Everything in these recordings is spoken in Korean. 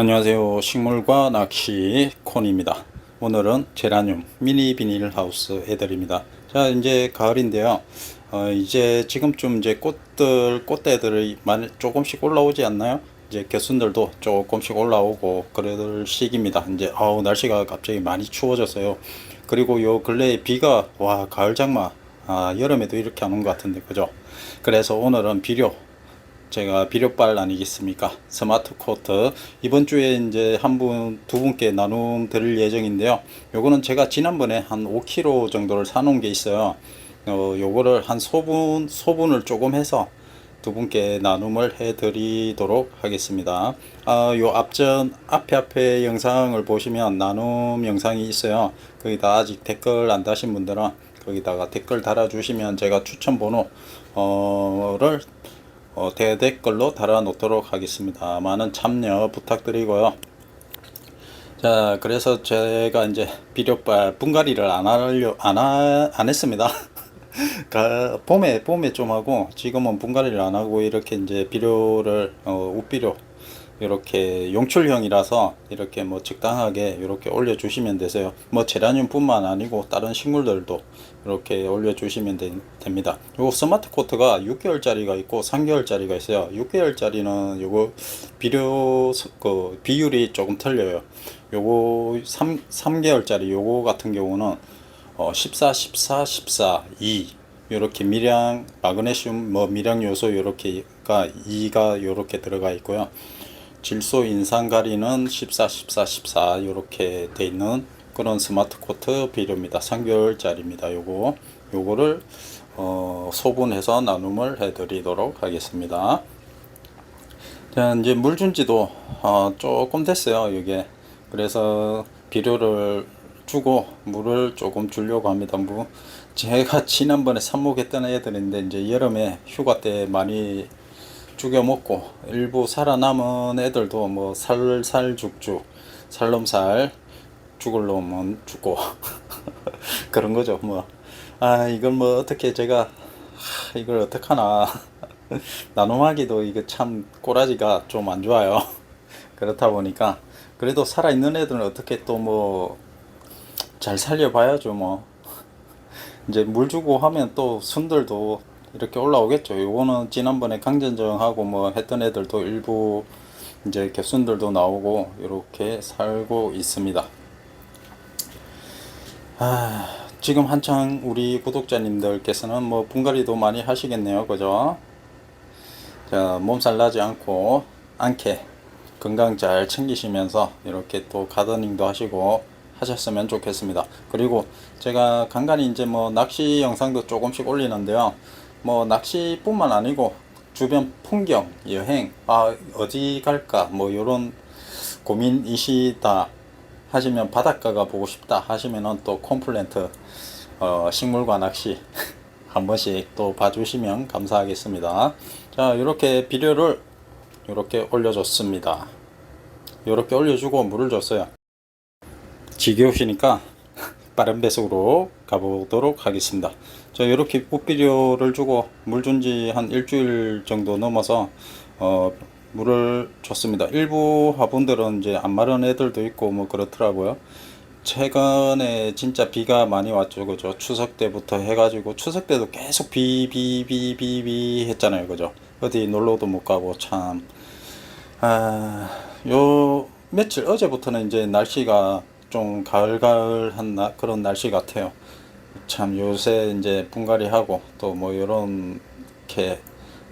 안녕하세요. 식물과 낚시 콘입니다. 오늘은 제라늄 미니 비닐 하우스 애들입니다. 자, 이제 가을인데요. 어, 이제 지금쯤 이제 꽃들, 꽃대들이 많이 조금씩 올라오지 않나요? 이제 개순들도 조금씩 올라오고 그럴 시기입니다. 이제 아우 날씨가 갑자기 많이 추워졌어요. 그리고 요 근래에 비가 와 가을 장마 아 여름에도 이렇게 안온것 같은데 그죠? 그래서 오늘은 비료 제가 비료빨 아니겠습니까? 스마트 코트 이번 주에 이제 한 분, 두 분께 나눔 드릴 예정인데요. 요거는 제가 지난번에 한 5kg 정도를 사놓은 게 있어요. 어, 요거를 한 소분, 소분을 조금 해서 두 분께 나눔을 해 드리도록 하겠습니다. 아, 요 앞전, 앞에 앞에 영상을 보시면 나눔 영상이 있어요. 거기다 아직 댓글 안 다신 분들은 거기다가 댓글 달아주시면 제가 추천 번호를 어, 대댓글로 달아 놓도록 하겠습니다. 많은 참여 부탁드리고요. 자, 그래서 제가 이제 비료빨 분갈이를 안 하려 안, 하, 안 했습니다. 가, 봄에 봄에 좀 하고 지금은 분갈이를 안 하고 이렇게 이제 비료를 어, 웃비료 이렇게 용출형이라서 이렇게 뭐 적당하게 이렇게 올려주시면 되세요. 뭐 제라늄뿐만 아니고 다른 식물들도 이렇게 올려주시면 되, 됩니다. 요 스마트 코트가 6개월짜리가 있고 3개월짜리가 있어요. 6개월짜리는 요거 비료 그 비율이 조금 틀려요. 요거 3, 3개월짜리 요거 같은 경우는 어, 14, 14, 14, 2 요렇게 미량 마그네슘 뭐 미량 요소 요렇게가 2가 요렇게 들어가 있고요. 질소 인상 가리는 14, 14, 14 이렇게 돼 있는 그런 스마트 코트 비료입니다. 3개월짜리입니다. 요거 요거를 어, 소분해서 나눔을 해드리도록 하겠습니다. 자 이제 물 준지도 어, 조금 됐어요. 이게 그래서 비료를 주고 물을 조금 주려고 합니다. 뭐 제가 지난번에 삽목했던 애들인데 이제 여름에 휴가 때 많이 죽여 먹고 일부 살아남은 애들도 뭐 살살 죽죽 살놈살 죽을 놈은 죽고 그런 거죠 뭐. 아 이걸 뭐 어떻게 제가 하, 이걸 어떡하나. 나눔하기도 이거 참 꼬라지가 좀 안 좋아요. 그렇다 보니까. 그래도 살아있는 애들은 어떻게 또 뭐 잘 살려봐야죠 뭐. 이제 물 주고 하면 또 순들도 이렇게 올라오겠죠. 요거는 지난번에 강전정하고 뭐 했던 애들도 일부 이제 겹순들도 나오고 이렇게 살고 있습니다. 아, 지금 한창 우리 구독자님들께서는 뭐 분갈이도 많이 하시겠네요. 그죠? 자, 몸살 나지 않고 않게 건강 잘 챙기시면서 이렇게 또 가더닝도 하시고 하셨으면 좋겠습니다. 그리고 제가 간간히 이제 뭐 낚시 영상도 조금씩 올리는데요. 뭐 낚시뿐만 아니고 주변 풍경, 여행, 아 어디 갈까 뭐 요런 고민이시다 하시면 바닷가가 보고 싶다 하시면은 또 콤플랜트 어, 식물과 낚시 한 번씩 또 봐주시면 감사하겠습니다. 자 이렇게 비료를 이렇게 올려줬습니다. 이렇게 올려주고 물을 줬어요. 지겨우시니까 빠른 배속으로 가보도록 하겠습니다. 자, 이렇게 꽃비료를 주고 물 준 지 한 일주일 정도 넘어서 어, 물을 줬습니다. 일부 화분들은 이제 안 마른 애들도 있고 뭐 그렇더라고요. 최근에 진짜 비가 많이 왔죠. 그죠? 추석 때부터 해가지고 추석 때도 계속 비, 비, 비, 비, 비 했잖아요. 그죠? 어디 놀러도 못 가고 참. 아, 요 며칠 어제부터는 이제 날씨가 좀 가을가을한 나, 그런 날씨 같아요. 참 요새 이제 분갈이 하고 또뭐 요런게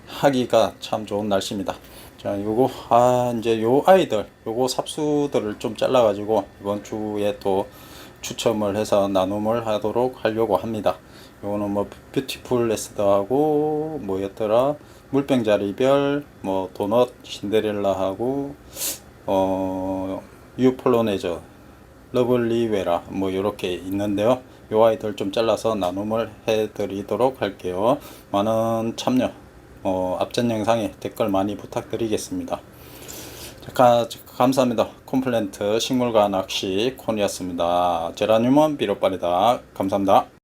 하기가 참 좋은 날씨입니다. 자, 요거 아 이제 요 아이들 요거 삽수들을 좀 잘라 가지고 이번 주에 또 추첨을 해서 나눔을 하도록 하려고 합니다. 요거는 뭐 뷰티풀 레스더하고 뭐였더라 물병자리별 뭐 도넛 신데렐라하고 어 유폴로네저 러블리웨라 뭐 이렇게 있는데요. 요 아이들 좀 잘라서 나눔을 해 드리도록 할게요. 많은 참여 어, 앞전 영상에 댓글 많이 부탁드리겠습니다. 자, 감사합니다. 콤플랜트 식물과 낚시 콘이었습니다. 제라늄은 비료빨이다. 감사합니다.